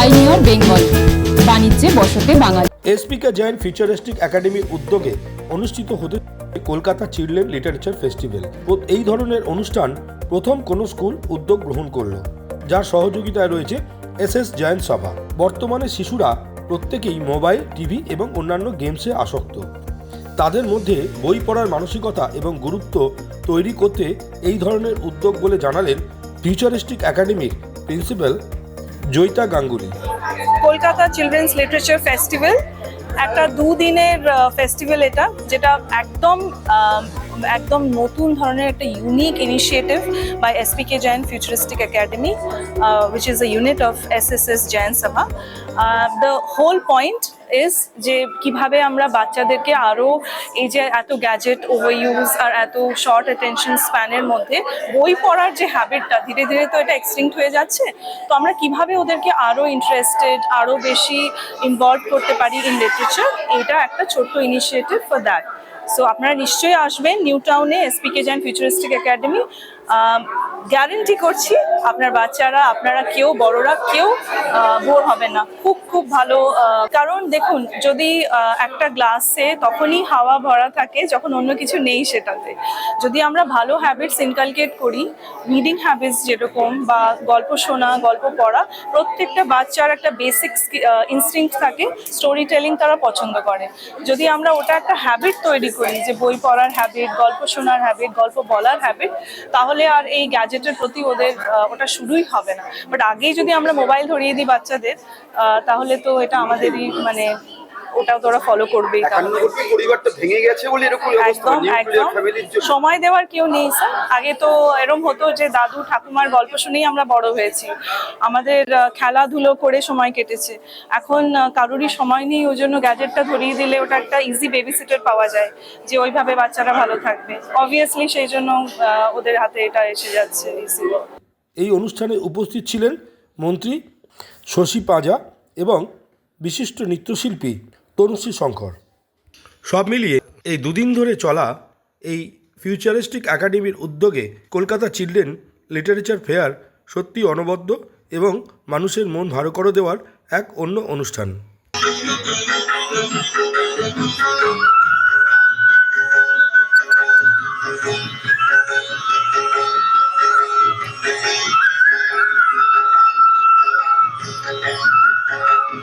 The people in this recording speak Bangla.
পাইনিয়র বেঙ্গল বাণিজ্যে বসতে বাঙালি। এসপিকে একাডেমির উদ্যোগে অনুষ্ঠিত হতে কলকাতা চিলড্রেন লিটারেচার ফেস্টিভ্যাল। এই ধরনের অনুষ্ঠান প্রথম কোনো স্কুল উদ্যোগ গ্রহণ করল, যার সহযোগিতায় রয়েছে এস এস জৈন সভা বর্তমানে শিশুরা প্রত্যেকেই মোবাইল, টিভি এবং অন্যান্য গেমসে আসক্ত। তাদের মধ্যে বই পড়ার মানসিকতা এবং গুরুত্ব তৈরি করতে এই ধরনের উদ্যোগ বলে জানালেন ফিউচারিস্টিক একাডেমির principal Joyita Ganguly. Kolkata children's literature festival একটা দুদিনের ফেস্টিভ্যাল এটা, যেটা একদম একদম নতুন ধরনের একটা unique initiative by SPK Jain futuristic academy which is the unit of S S S Jain Sabha the whole point is যে কীভাবে আমরা বাচ্চাদেরকে আরও এই যে এত গ্যাজেট ওভার ইউজ আর এত শর্ট অ্যাটেনশন স্প্যানের মধ্যে বই পড়ার যে হ্যাবিটটা ধীরে ধীরে তো এটা এক্সটিংক্ট হয়ে যাচ্ছে। তো আমরা কীভাবে ওদেরকে আরও ইন্টারেস্টেড আরও বেশি ইনভলভ করতে পারি ইন লিটারেচার এটা একটা ছোট্ট ইনিশিয়েটিভ ফর দ্যাট সো আপনারা নিশ্চয়ই আসবেন নিউ টাউনে SPK Jain futuristic academy guarantee করছি আপনার বাচ্চারা, আপনারা কেউ বড়রা কেউ বোর হবে না। খুব খুব ভালো কারণ দেখুন, যদি একটা গ্লাসে তখনই হাওয়া ভরা থাকে যখন অন্য কিছু নেই সেটাতে। যদি আমরা ভালো হ্যাবিটস ইনকালকেট করি রিডিং হ্যাবিটস যেরকম বা গল্প শোনা, গল্প পড়া, প্রত্যেকটা বাচ্চার একটা বেসিক ইনস্টিংক্ট থাকে স্টোরি টেলিং তারা পছন্দ করে। যদি আমরা ওটা একটা হ্যাবিট তৈরি করি যে বই পড়ার হ্যাবিট গল্প শোনার হ্যাবিট গল্প বলার হ্যাবিট তাহলে আর এই গ্যাজেটের প্রতি ওদের ওটা শুরুই হবে না। বাট আগেই যদি আমরা মোবাইল ধরিয়ে দিই বাচ্চাদের তাহলে তো এটা আমাদেরই মানে ওটাও তো ওরা ফলো করবেই পরিবারটা ভেঙে গেছে বলে এরকম একদম একদম। সময় দেওয়ার কেউ নেই স্যার আগে তো এরম হতো যে দাদু ঠাকুমার গল্প শুনেই আমরা বড় হয়েছি। আমাদের খেলাধুলো করে সময় কেটেছে। এখন কারোরই সময় নেই ওই জন্য গ্যাজেটটা ধরিয়ে দিলে ওটা একটা ইজি বেবি সিটার পাওয়া যায় যে ওইভাবে বাচ্চারা ভালো থাকবে। অবভিয়াসলি সেই জন্য ওদের হাতে এটা এসে যাচ্ছে ইজি এই অনুষ্ঠানে উপস্থিত ছিলেন মন্ত্রী শশী পাঁজা এবং বিশিষ্ট নৃত্যশিল্পী তনুশ্রী শঙ্কর। সব মিলিয়ে এই দুদিন ধরে চলা এই ফিউচারিস্টিক একাডেমির উদ্যোগে কলকাতা চিলড্রেন লিটারেচার ফেয়ার সত্যি অনবদ্য এবং মানুষের মন ভালো করে দেওয়ার এক অন্য অনুষ্ঠান।